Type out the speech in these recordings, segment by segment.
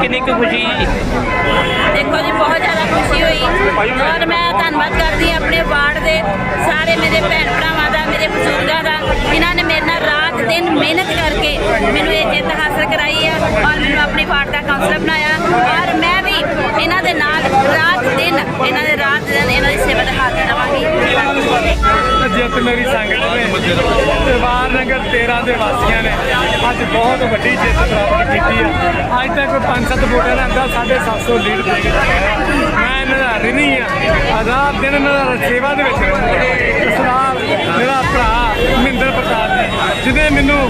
ਕਿੰਨੀ ਕੁ ਖੁਸ਼ੀ ਜੀ ਦੇਖੋ ਜੀ, ਬਹੁਤ ਜ਼ਿਆਦਾ ਖੁਸ਼ੀ ਹੋਈ। ਔਰ ਮੈਂ ਧੰਨਵਾਦ ਕਰਦੀ ਹਾਂ ਆਪਣੇ ਵਾਰਡ ਦੇ ਸਾਰੇ ਮੇਰੇ ਭੈਣ ਭਰਾਵਾਂ ਦਾ, ਮੇਰੇ ਬਜ਼ੁਰਗਾਂ ਦਾ, ਜਿਨ੍ਹਾਂ ਨੇ ਮੇਰੇ ਨਾਲ ਰਾਤ ਦਿਨ ਮਿਹਨਤ ਕਰਕੇ ਮੈਨੂੰ ਇਹ ਜਿੱਤ ਹਾਸਲ ਕਰਾਈ ਹੈ ਔਰ ਮੈਨੂੰ ਆਪਣੇ ਵਾਰਡ ਦਾ ਕਾਉਂਸਲਰ ਬਣਾਇਆ। ਜਿੱਤ ਮੇਰੀ ਸੰਗਤ ਨੇ ਪਰਿਵਾਰ ਨਗਰ 13 ਦੇ ਵਾਸੀਆਂ ਨੇ ਅੱਜ ਬਹੁਤ ਵੱਡੀ ਜਿੱਤ ਪ੍ਰਾਪਤ ਕੀਤੀ ਹੈ ਅੱਜ ਤੱਕ ਪੰਜ ਸੱਤ ਵੋਟਾਂ ਦਾ ਅੰਦਰ 750 ਲੀਡ ਦੇ ਕੇ ਮੈਂ ਇਹਨਾਂ ਦਾ ਰਿਣੀ ਆ। ਰਾਤ ਦਿਨ ਇਹਨਾਂ ਦਾ ਸੇਵਾ ਦੇ ਵਿੱਚ ਸਰਦਾਰ ਮੇਰਾ ਭਰਾ ਮਹਿੰਦਰ ਪ੍ਰਤਾਪ ਜੀ, ਜਿਹਨੇ ਮੈਨੂੰ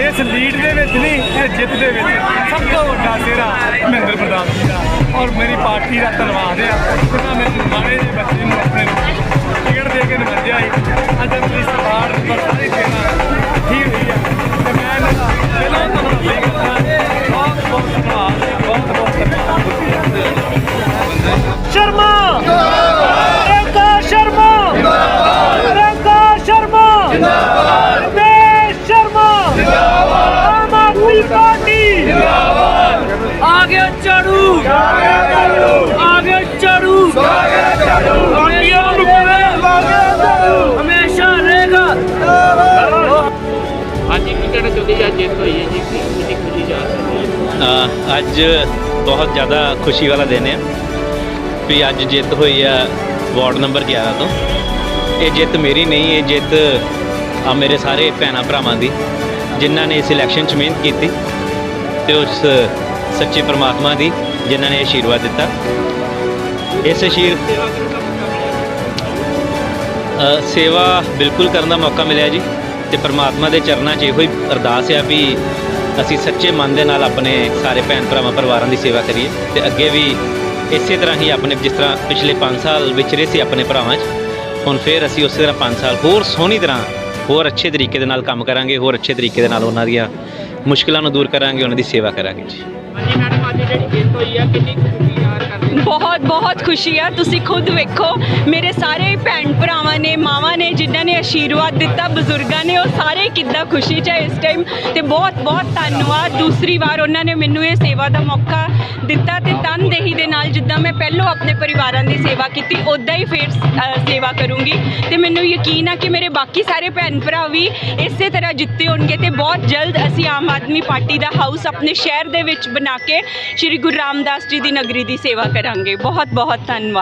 ਇਸ ਲੀਡ ਦੇ ਵਿੱਚ ਨਹੀਂ ਇਹ ਜਿੱਤ ਦੇ ਵਿੱਚ ਸਭ ਤੋਂ ਵੱਡਾ ਸਿਹਰਾ ਮਹਿੰਦਰ ਪ੍ਰਤਾਪ ਜੀ ਦਾ ਔਰ ਮੇਰੀ ਪਾਰਟੀ ਦਾ ਧੰਨਵਾਦ ਆ। ਜਿਹਨਾਂ ਮੇਰੇ ਮਾੜੇ ਜਿਹੇ ਬੱਚੇ ਨੂੰ ਰਮੇਸ਼ ਸ਼ਰਮਾ। ਆਮ ਆਦਮੀ ਪਾਰਟੀ। ਆਗੇ ਚੜੂ ਆਗੇ ਚੜੂ ਆਗੇ ਹਮੇਸ਼ਾ ਰਹੇਗਾ। ਅੱਜ ਕੀ ਕਹਿਣਾ ਚਾਹੁੰਦੇ ਜੀ? ਅੱਜ ਜਿੱਤ ਹੋਈ ਹੈ ਜੀ ਕਿੰਨੀ ਖੁਸ਼ੀ ਜਾ ਰਹੀ ਹੈ। ਅ, ਅੱਜ ਬਹੁਤ ਜ਼ਿਆਦਾ ਖੁਸ਼ੀ ਵਾਲਾ ਦਿਨ ਹੈ ਵੀ ਅੱਜ ਜਿੱਤ ਹੋਈ ਆ ਵਾਰਡ ਨੰਬਰ 11 ਤੋਂ। ਇਹ ਜਿੱਤ ਮੇਰੀ ਨਹੀਂ ਇਹ ਜਿੱਤ ਆ ਮੇਰੇ ਸਾਰੇ ਭੈਣਾਂ ਭਰਾਵਾਂ ਦੀ, ਜਿਨ੍ਹਾਂ ਨੇ ਇਸ ਇਲੈਕਸ਼ਨ 'ਚ ਮਿਹਨਤ ਕੀਤੀ ਤੇ ਉਸ ਸੱਚੇ ਪ੍ਰਮਾਤਮਾ ਦੀ ਜਿਨ੍ਹਾਂ ਨੇ ਆਸ਼ੀਰਵਾਦ ਦਿੱਤਾ। ਇਸ ਅਸ਼ੀਰ ਸੇਵਾ ਬਿਲਕੁਲ ਕਰਨ ਦਾ ਮੌਕਾ ਮਿਲਿਆ ਜੀ ਤੇ ਪ੍ਰਮਾਤਮਾ ਦੇ ਚਰਨਾਂ 'ਚ ਇਹੋ ਹੀ ਅਰਦਾਸ ਆ ਵੀ ਅਸੀਂ ਸੱਚੇ ਮਨ ਦੇ ਨਾਲ ਆਪਣੇ ਸਾਰੇ ਭੈਣ ਭਰਾਵਾਂ ਪਰਿਵਾਰਾਂ ਦੀ ਸੇਵਾ ਕਰੀਏ ਤੇ ਅੱਗੇ ਵੀ ਇਸੇ ਤਰ੍ਹਾਂ ਹੀ ਆਪਣੇ, ਜਿਸ ਤਰ੍ਹਾਂ ਪਿਛਲੇ 5 ਸਾਲ ਵਿਚਰੇ ਸੀ ਆਪਣੇ ਭਰਾਵਾਂ 'ਚ, ਹੁਣ ਫੇਰ ਅਸੀਂ ਉਸੇ ਤਰ੍ਹਾਂ 5 ਸਾਲ ਹੋਰ ਸੋਹਣੀ ਤਰ੍ਹਾਂ ਹੋਰ ਅੱਛੇ ਤਰੀਕੇ ਦੇ ਨਾਲ ਕੰਮ ਕਰਾਂਗੇ, ਹੋਰ ਅੱਛੇ ਤਰੀਕੇ ਦੇ ਨਾਲ ਉਹਨਾਂ ਦੀਆਂ ਮੁਸ਼ਕਲਾਂ ਨੂੰ ਦੂਰ ਕਰਾਂਗੇ, ਉਹਨਾਂ ਦੀ ਸੇਵਾ ਕਰਾਂਗੇ ਜੀ। ਹਾਂਜੀ ਮੈਡਮ ਅੱਜ ਜਿਹੜੀ ਜਿੱਤ ਹੋਈ ਆ ਕਿੰਨੀ ਖੁਸ਼ੀ ਯਾਰ ਕਰਦੇ ਬਹੁਤ ਬਹੁਤ ਖੁਸ਼ੀ ਆ। ਤੁਸੀਂ ਖੁਦ ਵੇਖੋ ਮੇਰੇ ਸਾਰੇ ਭੈਣ ਭਰਾਵਾਂ ਨੇ ਮਾਵਾਂ ਨੇ ਜਿਨ੍ਹਾਂ ਨੇ ਆਸ਼ੀਰਵਾਦ ਦਿੱਤਾ ਬਜ਼ੁਰਗਾਂ ਨੇ ਉਹ ਸਾਰੇ ਕਿੱਦਾਂ ਖੁਸ਼ੀ ਚ ਆ ਇਸ ਟਾਈਮ ਤੇ ਬਹੁਤ ਬਹੁਤ ਧੰਨਵਾਦ। ਦੂਸਰੀ ਵਾਰ ਉਹਨਾਂ ਨੇ ਮੈਨੂੰ ਇਹ ਸੇਵਾ ਦਾ ਮੌਕਾ ਦਿੱਤਾ ਤੇ ਤਨਦੇਹੀ ਦੇ ਨਾਲ ਜਿੱਦਾਂ ਮੈਂ ਪਹਿਲੋਂ ਆਪਣੇ ਪਰਿਵਾਰਾਂ ਦੀ ਸੇਵਾ ਕੀਤੀ ਉਦਾਂ ਹੀ ਫੇਰ ਅ, ਸੇਵਾ ਕਰੂੰਗੀ। ਤੇ ਮੈਨੂੰ ਯਕੀਨ ਆ ਕਿ ਮੇਰੇ ਬਾਕੀ ਸਾਰੇ ਭੈਣ ਭਰਾ ਵੀ ਇਸੇ ਤਰ੍ਹਾਂ ਜਿੱਤੇ ਹੋਣਗੇ ਤੇ ਬਹੁਤ ਜਲਦ ਅਸੀਂ ਆਮ ਆਦਮੀ ਪਾਰਟੀ ਦਾ ਹਾਊਸ ਆਪਣੇ ਸ਼ਹਿਰ ਦੇ ਵਿੱਚ ਬਣਾ ਕੇ ਸ਼੍ਰੀ ਗੁਰੂ ਰਾਮਦਾਸ ਜੀ ਦੀ ਨਗਰੀ ਦੀ ਸੇਵਾ ਕਰਾਂਗੇ। ਬਹੁਤ ਬਹੁਤ ਧੰਨਵਾਦ।